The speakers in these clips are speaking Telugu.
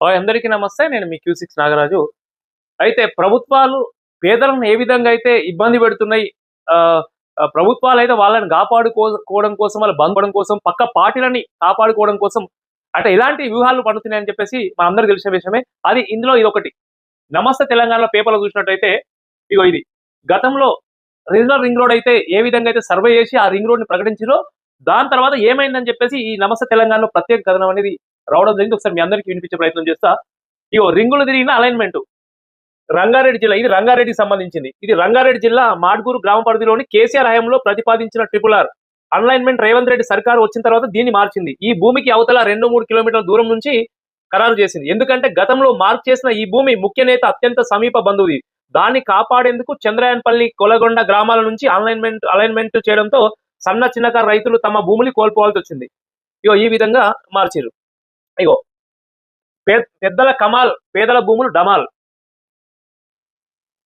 అందరికీ నమస్తే నేను మీ క్యూ సిక్స్ నాగరాజు. అయితే ప్రభుత్వాలు పేదలను ఏ విధంగా అయితే ఇబ్బంది పెడుతున్నాయి ఆ, ప్రభుత్వాలు అయితే వాళ్ళని కాపాడుకోవడం కోసం వాళ్ళ బంధపడడం కోసం పక్క పార్టీలని కాపాడుకోవడం కోసం అంటే ఇలాంటి వ్యూహాలు పండుతున్నాయని చెప్పేసి మనందరూ తెలిసిన విషయమే. అది ఇందులో ఇది ఒకటి నమస్తే తెలంగాణలో పేపర్లో చూసినట్టయితే ఇగో ఇది. గతంలో రీజనల్ రింగ్ రోడ్ అయితే ఏ విధంగా అయితే సర్వే చేసి ఆ రింగ్ రోడ్ని ప్రకటించారో దాని తర్వాత ఏమైందని చెప్పేసి ఈ నమస్తే తెలంగాణలో ప్రత్యేక కథనం అనేది రావడం జరిగింది. ఒకసారి మీ అందరికీ వినిపించే ప్రయత్నం చేస్తా. ఇగో రింగులు తిరిగిన అలైన్మెంట్ రంగారెడ్డి జిల్లా ఇది రంగారెడ్డికి సంబంధించింది. ఇది రంగారెడ్డి జిల్లా మాడ్గూరు గ్రామ పరిధిలోని కేసీఆర్ హయాంలో ప్రతిపాదించిన triple R alignment Revanth Reddy సర్కార్ వచ్చిన తర్వాత దీన్ని మార్చింది. ఈ భూమికి అవతల రెండు మూడు కిలోమీటర్ల దూరం నుంచి ఖరారు చేసింది. ఎందుకంటే గతంలో మార్క్ చేసిన ఈ భూమి ముఖ్య నేత అత్యంత సమీప బంధువుది. దాన్ని కాపాడేందుకు చంద్రయాన్పల్లి కొలగొండ గ్రామాల నుంచి అలైన్మెంట్ అలైన్మెంట్ చేయడంతో సన్న చిన్నకారు రైతులు తమ భూములు కోల్పోవాల్సి వచ్చింది ఇగో ఈ విధంగా మార్చారు ఇగో పెద్దల కమాల్ పేదల భూములు డమాల్.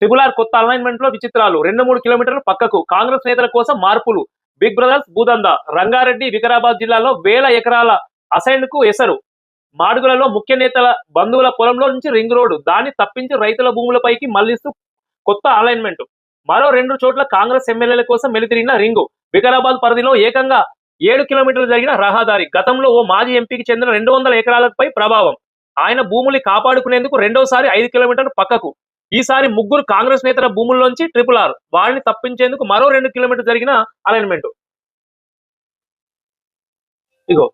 ట్రిబులార్ కొత్త అలైన్మెంట్లో విచిత్రాలు. రెండు మూడు కిలోమీటర్లు పక్కకు. కాంగ్రెస్ నేతల కోసం మార్పులు. బిగ్ బ్రదర్స్ భూదంద రంగారెడ్డి వికారాబాద్ జిల్లాలో వేల ఎకరాల అసైన్కు ఎసరు. మాడుగులలో ముఖ్య నేతల బంధువుల పొలంలో నుంచి రింగ్ రోడ్డు. దాన్ని తప్పించి రైతుల భూములపైకి మళ్ళిస్తూ కొత్త అలైన్మెంట్. మరో రెండు చోట్ల కాంగ్రెస్ ఎమ్మెల్యేల కోసం మెలితిరిగిన రింగు. వికారాబాద్ పరిధిలో ఏకంగా ఏడు కిలోమీటర్లు జరిగిన రహదారి గతంలో ఓ మాజీ ఎంపీకి చెందిన రెండు వందల ఎకరాలపై ప్రభావం. ఆయన భూముల్ని కాపాడుకునేందుకు రెండోసారి ఐదు కిలోమీటర్లు పక్కకు. ఈసారి ముగ్గురు కాంగ్రెస్ నేతల భూముల్లోంచి ట్రిపుల్ ఆర్. వారిని తప్పించేందుకు మరో రెండు కిలోమీటర్లు జరిగిన అలైన్మెంట్ ఇగో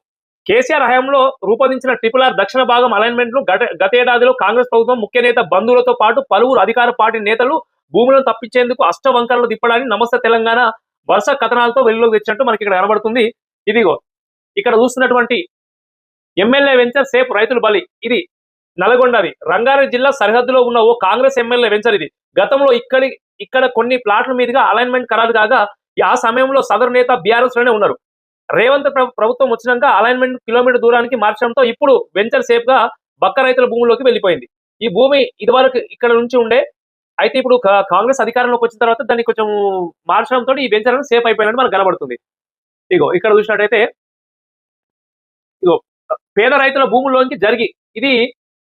కేసీఆర్ హయాంలో రూపొందించిన ట్రిపుల్ ఆర్ దక్షిణ భాగం అలైన్మెంట్ను గత గతేడాదిలో కాంగ్రెస్ ప్రభుత్వం ముఖ్య నేత బంధువులతో పాటు పలువురు అధికార పార్టీ నేతలు భూములను తప్పించేందుకు అష్టవంకరలు తిప్పడానికి నమస్తే తెలంగాణ వరుస కథనాలతో వెలుగులోకి తెచ్చినట్టు మనకి ఇక్కడ కనబడుతుంది. ఇదిగో ఇక్కడ చూస్తున్నటువంటి ఎమ్మెల్యే వెంచర్ సేఫ్ రైతుల బలి. ఇది నల్గొండది. రంగారెడ్డి జిల్లా సరిహద్దులో ఉన్న ఓ కాంగ్రెస్ ఎమ్మెల్యే వెంచర్ ఇది. గతంలో ఇక్కడి ఇక్కడ కొన్ని ప్లాట్ల మీదుగా అలైన్మెంట్ ఖరారు కాగా ఆ సమయంలో సదరు నేత బీఆర్ఎస్లోనే ఉన్నారు. రేవంత్ ప్రభుత్వం వచ్చినాక అలైన్మెంట్ కిలోమీటర్ దూరానికి మార్చడంతో ఇప్పుడు వెంచర్ సేఫ్గా బక్క రైతుల భూమిలోకి వెళ్ళిపోయింది. ఈ భూమి ఇదివరకు ఇక్కడ నుంచి ఉండే అయితే ఇప్పుడు కాంగ్రెస్ అధికారంలోకి వచ్చిన తర్వాత దాన్ని కొంచెం మార్చడంతో ఈ వెంచర్ అనేది సేఫ్ అయిపోయినట్టు మనకు కనబడుతుంది. ఇగో ఇక్కడ చూసినట్టయితే ఇగో పేద రైతుల భూముల్లోంచి జరిగి ఇది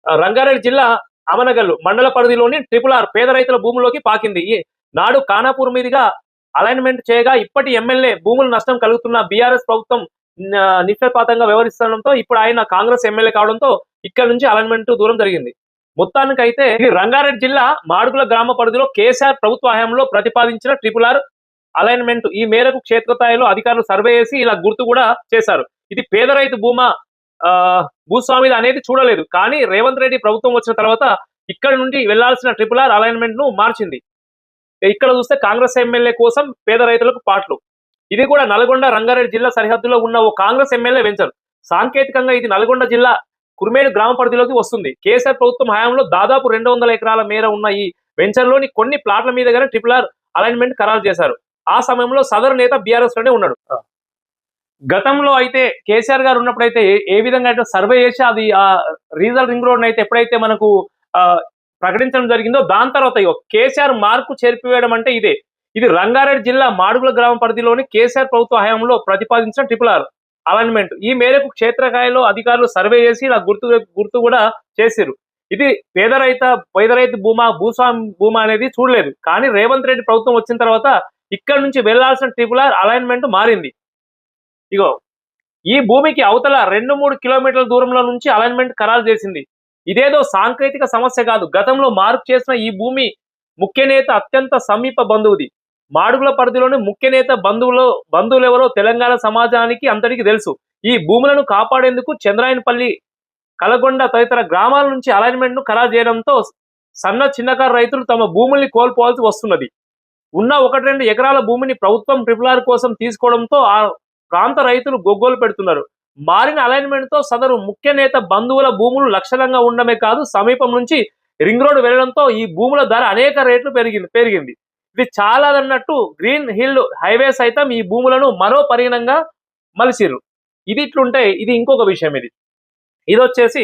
రంగారెడ్డి జిల్లా అమనగల్లు మండల పరిధిలోని ట్రిపుల్ ఆర్ పేద రైతుల భూముల్లోకి పాకింది. ఈ నాడు కానాపూర్ మీదుగా అలైన్మెంట్ చేయగా ఇప్పటి ఎమ్మెల్యే భూములు నష్టం కలుగుతున్న బీఆర్ఎస్ ప్రభుత్వం న- నిష్పక్షపాతంగా వ్యవహరిస్తుండడంతో ఇప్పుడు ఆయన కాంగ్రెస్ ఎమ్మెల్యే కావడంతో ఇక్కడ నుంచి అలైన్మెంట్ దూరం జరిగింది. మొత్తానికైతే ఇది రంగారెడ్డి జిల్లా మాడుగుల గ్రామ పరిధిలో కేసీఆర్ ప్రభుత్వ హయాంలో ప్రతిపాదించిన ట్రిపుల్ ఆర్ అలైన్మెంట్. ఈ మేరకు క్షేత్రస్థాయిలో అధికారులు సర్వే చేసి ఇలా గుర్తు కూడా చేశారు. ఇది పేద రైతు భూమా ఆ, భూస్వామిది అనేది చూడలేదు. కానీ రేవంత్ రెడ్డి ప్రభుత్వం వచ్చిన తర్వాత ఇక్కడ నుండి వెళ్ళాల్సిన ట్రిపుల్ ఆర్ అలైన్మెంట్ను మార్చింది. ఇక్కడ చూస్తే కాంగ్రెస్ ఎమ్మెల్యే కోసం పేద రైతులకు పాటలు. ఇది కూడా నల్గొండ రంగారెడ్డి జిల్లా సరిహద్దులో ఉన్న ఓ కాంగ్రెస్ ఎమ్మెల్యే వెంచర్. సాంకేతికంగా ఇది నల్గొండ జిల్లా కుర్మేడు గ్రామ పరిధిలోకి వస్తుంది. కేసీఆర్ ప్రభుత్వం హయాంలో దాదాపు రెండు వందల ఎకరాల మేర ఉన్న ఈ వెంచర్లోని కొన్ని ప్లాట్ల మీదుగానే ట్రిపుల్ ఆర్ అలైన్మెంట్ ఖరారు చేశారు. ఆ సమయంలో సదరు నేత బీఆర్ఎస్లోనే ఉన్నాడు. గతంలో అయితే కేసీఆర్ గారు ఉన్నప్పుడు అయితే ఏ- విధంగా అయితే సర్వే చేసి అది ఆ రీజనల్ రింగ్ రోడ్ అయితే ఎప్పుడైతే మనకు ఆ, ప్రకటించడం జరిగిందో దాని తర్వాత కేసీఆర్ మార్కు చేర్పివేయడం అంటే ఇదే. ఇది రంగారెడ్డి జిల్లా మాడుగుల గ్రామ పరిధిలోని కేసీఆర్ ప్రభుత్వ హయాంలో ప్రతిపాదించిన ట్రిపుల్ ఆర్. అలైన్మెంట్ ఈ మేరకు క్షేత్రకాయలో అధికారులు సర్వే చేసి ఇలా గుర్తు గుర్తు కూడా చేసిరు ఇది పేద రైత పేద రైతు భూమా భూస్వామి భూమా అనేది చూడలేదు. కానీ రేవంత్ రెడ్డి ప్రభుత్వం వచ్చిన తర్వాత ఇక్కడ నుంచి వెళ్ళాల్సిన ట్రిపులర్ అలైన్మెంట్ మారింది. ఇగో ఈ భూమికి అవతల రెండు మూడు కిలోమీటర్ల దూరంలో నుంచి అలైన్మెంట్ ఖరారు చేసింది. ఇదేదో సాంకేతిక సమస్య కాదు. గతంలో మార్పు చేసిన ఈ భూమి ముఖ్య నేత అత్యంత సమీప బంధువుది. మాడుగుల పరిధిలోని ముఖ్య నేత బంధువులు బంధువులు ఎవరో తెలంగాణ సమాజానికి అంతటికి తెలుసు. ఈ భూములను కాపాడేందుకు చంద్రాయనపల్లి కలగొండ తదితర గ్రామాల నుంచి అలైన్మెంట్ను ఖరారు చేయడంతో సన్న చిన్నకారు రైతులు తమ భూముల్ని కోల్పోవాల్సి వస్తున్నది. ఉన్న ఒకటి రెండు ఎకరాల భూమిని ప్రభుత్వం ట్రిపుల్ ఆర్ కోసం తీసుకోవడంతో ఆ ప్రాంత రైతులు గొగ్గోలు పెడుతున్నారు. మారిన అలైన్మెంట్తో సదరు ముఖ్య నేత బంధువుల భూములు లక్షణంగా ఉండడమే కాదు సమీపం నుంచి రింగ్ రోడ్ వెళ్ళడంతో ఈ భూముల ధర అనేక రేట్లు పెరిగింది పెరిగింది. ఇది చాలా అన్నట్టు గ్రీన్ హిల్ హైవే సైతం ఈ భూములను మరో పరిగణంగా మలిసిరు ఇది ఇట్లుంటే ఇది ఇంకొక విషయం ఇది. ఇది వచ్చేసి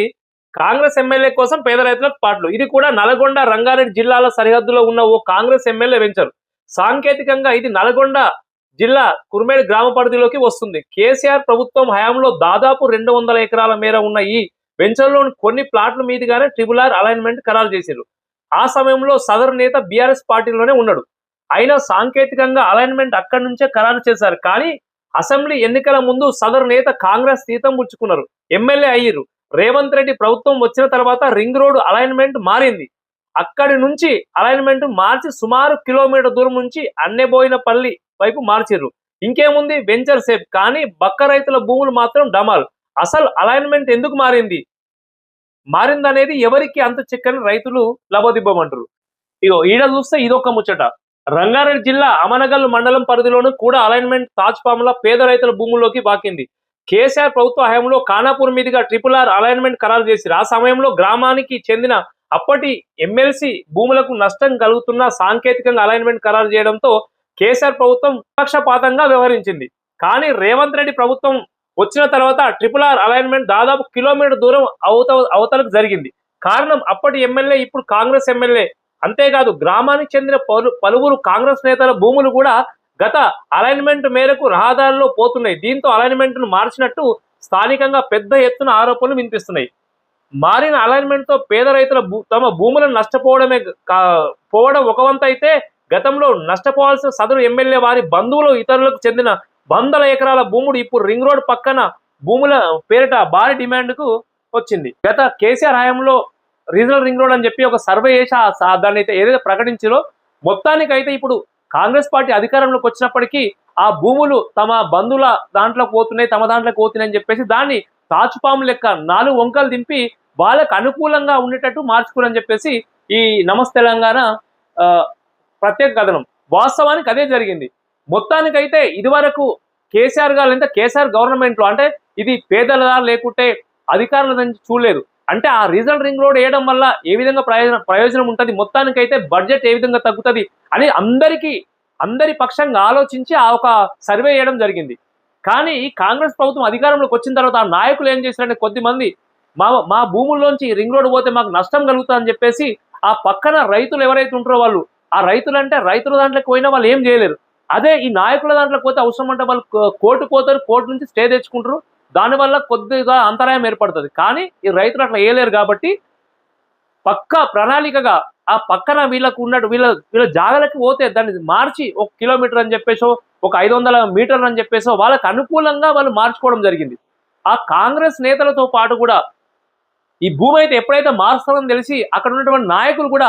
కాంగ్రెస్ ఎమ్మెల్యే కోసం పేద రైతులకు పాటలు. ఇది కూడా నల్గొండ రంగారెడ్డి జిల్లాల సరిహద్దులో ఉన్న ఓ కాంగ్రెస్ ఎమ్మెల్యే వెంచరు. సాంకేతికంగా ఇది నల్గొండ జిల్లా కుర్మేడు గ్రామ పరిధిలోకి వస్తుంది. కేసీఆర్ ప్రభుత్వం హయాంలో దాదాపు రెండు వందల ఎకరాల మేర ఉన్న ఈ వెంచర్లోని కొన్ని ప్లాట్ల మీదుగానే ట్రిపుల్ ఆర్ అలైన్మెంట్ ఖరారు చేశారు ఆ సమయంలో సదరు నేత బీఆర్ఎస్ పార్టీలోనే ఉన్నాడు. అయినా సాంకేతికంగా అలైన్మెంట్ అక్కడి నుంచే ఖరారు చేశారు. కానీ అసెంబ్లీ ఎన్నికల ముందు సదరు నేత కాంగ్రెస్ తీతం పుచ్చుకున్నారు. ఎమ్మెల్యే అయ్యారు రేవంత్ రెడ్డి ప్రభుత్వం వచ్చిన తర్వాత రింగ్ రోడ్ అలైన్మెంట్ మారింది. అక్కడి నుంచి అలైన్మెంట్ మార్చి సుమారు కిలోమీటర్ దూరం నుంచి అన్నెబోయినపల్లి వైపు మార్చిర్రు. ఇంకేముంది? వెంచర్ సేఫ్ కానీ బక్క రైతుల భూములు మాత్రం డమాల్. అసలు అలైన్మెంట్ ఎందుకు మారింది? మారిందనేది ఎవరికి అంత చిక్కని రైతులు లబోదిబ్బమంటారు ఇగో ఈడ చూస్తే ఇదొక ముచ్చట. రంగారెడ్డి జిల్లా అమనగల్ మండలం పరిధిలోనూ కూడా అలైన్మెంట్ తాజ్పాముల పేద రైతుల భూముల్లోకి బాకింది కేసీఆర్ ప్రభుత్వ హయాంలో ఖానాపూర్ మీదుగా ట్రిపుల్ ఆర్ అలైన్మెంట్ ఖరారు చేసి ఆ సమయంలో గ్రామానికి చెందిన అప్పటి ఎమ్మెల్సీ భూములకు నష్టం కలుగుతున్న సాంకేతికంగా అలైన్మెంట్ ఖరారు చేయడంతో కేసీఆర్ ప్రభుత్వం పక్షపాతంగా వ్యవహరించింది. కానీ రేవంత్ రెడ్డి ప్రభుత్వం వచ్చిన తర్వాత ట్రిపుల్ ఆర్ అలైన్మెంట్ దాదాపు కిలోమీటర్ దూరం అవత అవతలకు జరిగింది. కారణం అప్పటి ఎమ్మెల్యే ఇప్పుడు కాంగ్రెస్ ఎమ్మెల్యే అంతేకాదు గ్రామానికి చెందిన పలు పలువురు కాంగ్రెస్ నేతల భూములు కూడా గత అలైన్మెంట్ మేరకు రహదారిలో పోతున్నాయి. దీంతో అలైన్మెంట్ను మార్చినట్టు స్థానికంగా పెద్ద ఎత్తున ఆరోపణలు వినిపిస్తున్నాయి. మారిన అలైన్మెంట్తో పేద రైతుల భూ- తమ భూములను నష్టపోవడమే కా- పోవడం ఒక వంత అయితే గతంలో నష్టపోవాల్సిన సదరు ఎమ్మెల్యే వారి బంధువులు ఇతరులకు చెందిన వందల ఎకరాల భూములు ఇప్పుడు రింగ్ రోడ్ పక్కన భూముల పేరిట భారీ డిమాండ్కు వచ్చింది. గత కేసీఆర్ హయాంలో రీజనల్ రింగ్ రోడ్ అని చెప్పి ఒక సర్వే చేసి ఆ దాన్ని అయితే ఏదైతే ప్రకటించారో మొత్తానికైతే ఇప్పుడు కాంగ్రెస్ పార్టీ అధికారంలోకి వచ్చినప్పటికీ ఆ భూములు తమ బంధువుల దాంట్లోకి పోతున్నాయి తమ దాంట్లోకి పోతున్నాయి అని చెప్పేసి దాన్ని తాచుపాము లెక్క నాలుగు వంకలు దింపి వాళ్ళకు అనుకూలంగా ఉండేటట్టు మార్చుకోరని చెప్పేసి ఈ నమస్ తెలంగాణ ప్రత్యేక కథనం. వాస్తవానికి అదే జరిగింది. మొత్తానికైతే ఇదివరకు కేసీఆర్ గారు అంటే కేసీఆర్ గవర్నమెంట్లో అంటే ఇది పేదలదా లేకుంటే అధికారుల నుంచి చూడలేదు. అంటే ఆ రీజనల్ రింగ్ రోడ్ వేయడం వల్ల ఏ విధంగా ప్రయోజనం ప్రయోజనం ఉంటుంది? మొత్తానికైతే బడ్జెట్ ఏ విధంగా తగ్గుతుంది? అని అందరికీ అందరి పక్షంగా ఆలోచించి ఆ ఒక సర్వే చేయడం జరిగింది. కానీ ఈ కాంగ్రెస్ ప్రభుత్వం అధికారంలోకి వచ్చిన తర్వాత ఆ నాయకులు ఏం చేశారంటే కొద్దిమంది మా మా భూముల్లోంచి రింగ్ రోడ్ పోతే మాకు నష్టం కలుగుతుందని చెప్పేసి ఆ పక్కన రైతులు ఎవరైతే ఉంటారో వాళ్ళు ఆ రైతులు అంటే రైతుల దాంట్లోకి పోయినా వాళ్ళు ఏం చేయలేరు. అదే ఈ నాయకుల దాంట్లోకి పోతే అవసరం అంటే వాళ్ళు కోర్టు పోతారు కోర్టు నుంచి స్టే తెచ్చుకుంటారు. దానివల్ల కొద్దిగా అంతరాయం ఏర్పడుతుంది. కానీ ఈ రైతులు అట్లా వేయలేరు కాబట్టి పక్క ప్రణాళికగా ఆ పక్కన వీళ్ళకు ఉన్నట్టు వీళ్ళ వీళ్ళ జాగలకి పోతే దాన్ని మార్చి ఒక కిలోమీటర్ అని చెప్పేసో ఒక ఐదు వందల మీటర్లు అని చెప్పేసో వాళ్ళకు అనుకూలంగా వాళ్ళు మార్చుకోవడం జరిగింది. ఆ కాంగ్రెస్ నేతలతో పాటు కూడా ఈ భూమి అయితే ఎప్పుడైతే మారుస్తారని తెలిసి అక్కడ ఉన్నటువంటి నాయకులు కూడా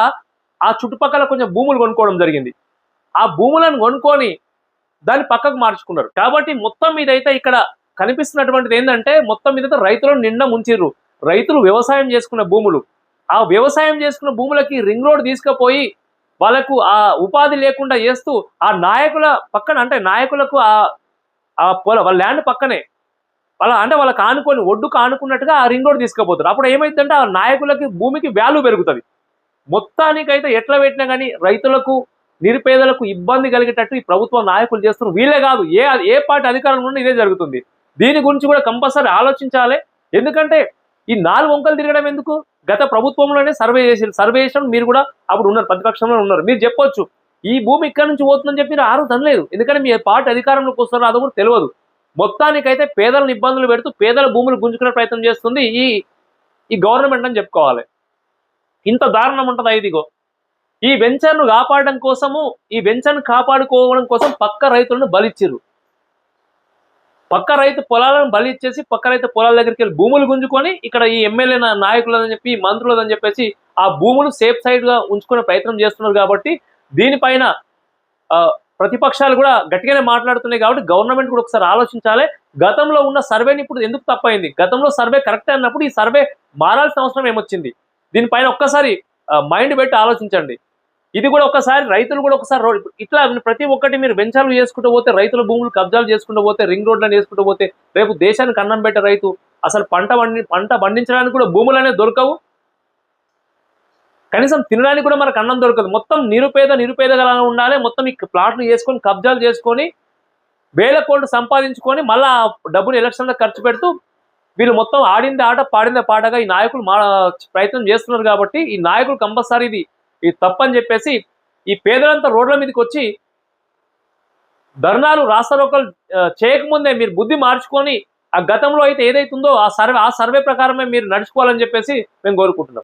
ఆ చుట్టుపక్కల కొంచెం భూములు కొనుక్కోవడం జరిగింది. ఆ భూములను కొనుక్కొని దాన్ని పక్కకు మార్చుకున్నారు. కాబట్టి మొత్తం మీద అయితే ఇక్కడ కనిపిస్తున్నటువంటిది ఏంటంటే మొత్తం మీద రైతులను నిండా ముంచిర్రు. రైతులు వ్యవసాయం చేసుకున్న భూములు. ఆ వ్యవసాయం చేసుకున్న భూములకి రింగ్ రోడ్ తీసుకుపోయి వాళ్ళకు ఆ ఉపాధి లేకుండా చేస్తూ ఆ నాయకుల పక్కన అంటే నాయకులకు ఆ ఆ పొల వాళ్ళ ల్యాండ్ పక్కనే. వాళ్ళ అంటే వాళ్ళకి ఆనుకొని ఒడ్డుకు ఆనుకున్నట్టుగా ఆ రింగ్ రోడ్ తీసుకుపోతారు. అప్పుడు ఏమైందంటే ఆ నాయకులకి భూమికి వాల్యూ పెరుగుతుంది. మొత్తానికైతే ఎట్లా పెట్టినా కానీ రైతులకు నిరుపేదలకు ఇబ్బంది కలిగేటట్టు ఈ ప్రభుత్వ నాయకులు చేస్తున్నారు. వీళ్ళే కాదు ఏ ఏ పార్టీ అధికారంలో ఇదే జరుగుతుంది. దీని గురించి కూడా కంపల్సరీ ఆలోచించాలి. ఎందుకంటే ఈ నాలుగు వంకలు తిరగడం ఎందుకు? గత ప్రభుత్వంలోనే సర్వే చేసి సర్వే చేసిన మీరు కూడా అప్పుడు ఉన్నారు ప్రతిపక్షంలో ఉన్నారు. మీరు చెప్పొచ్చు ఈ భూమి ఇక్కడ నుంచి పోతుందని చెప్పి మీరు ఆరు తనలేదు ఎందుకంటే మీ పార్టీ అధికారంలోకి వస్తారో అది కూడా తెలియదు. మొత్తానికైతే పేదలను ఇబ్బందులు పెడుతూ పేదల భూములు గుంజుకునే ప్రయత్నం చేస్తుంది ఈ ఈ గవర్నమెంట్ అని చెప్పుకోవాలి. ఇంత దారుణం ఉంటుంది ఇదిగో? ఈ వెంచర్ను కాపాడడం కోసము ఈ వెంచర్ను కాపాడుకోవడం కోసం పక్క రైతులను బలిచ్చిర్రు. పక్క రైతు పొలాలను బలి ఇచ్చేసి పక్క రైతు పొలాల దగ్గరికి వెళ్ళి భూములు గుంజుకొని ఇక్కడ ఈ ఎమ్మెల్యే నాయకులని చెప్పి మంత్రులదని చెప్పేసి ఆ భూములు సేఫ్ సైడ్గా ఉంచుకునే ప్రయత్నం చేస్తున్నారు కాబట్టి దీనిపైన ప్రతిపక్షాలు కూడా గట్టిగానే మాట్లాడుతున్నాయి కాబట్టి గవర్నమెంట్ కూడా ఒకసారి ఆలోచించాలి. గతంలో ఉన్న సర్వేని ఇప్పుడు ఎందుకు తప్పైంది? గతంలో సర్వే కరెక్ట్ అన్నప్పుడు ఈ సర్వే మారాల్సిన అవసరం ఏమొచ్చింది? దీనిపైన ఒక్కసారి మైండ్ పెట్టి ఆలోచించండి. ఇది కూడా ఒకసారి రైతులు కూడా ఒకసారి ఇట్లా ప్రతి ఒక్కటి మీరు వెంచాలు చేసుకుంటూ పోతే రైతుల భూములు కబ్జాలు చేసుకుంటూ పోతే రింగ్ రోడ్లను చేసుకుంటూ పోతే రేపు దేశానికి అన్నం పెట్టే రైతు అసలు పంట పండి పంట పండించడానికి కూడా భూములు అనేవి దొరకవు. కనీసం తినడానికి కూడా మనకు అన్నం దొరకదు. మొత్తం నిరుపేద నిరుపేదగా ఉండాలి. మొత్తం ఈ ప్లాట్లు చేసుకొని కబ్జాలు చేసుకొని వేల కోట్లు సంపాదించుకొని మళ్ళీ ఆ డబ్బులు ఎలక్షన్లో ఖర్చు పెడుతూ వీళ్ళు మొత్తం ఆడింది ఆట పాడిందే పాటగా ఈ నాయకులు మా ప్రయత్నం చేస్తున్నారు కాబట్టి ఈ నాయకులు కంపల్సరీ ఇది ఇది తప్పని చెప్పేసి ఈ పేదలంతా రోడ్ల మీదకి వచ్చి ధర్నాలు రాస్తారోకలు చేయకముందే మీరు బుద్ధి మార్చుకొని ఆ గతంలో అయితే ఏదైతుందో ఆ సర్వే ఆ సర్వే ప్రకారమే మీరు నడుచుకోవాలని చెప్పేసి మేము కోరుకుంటున్నాం.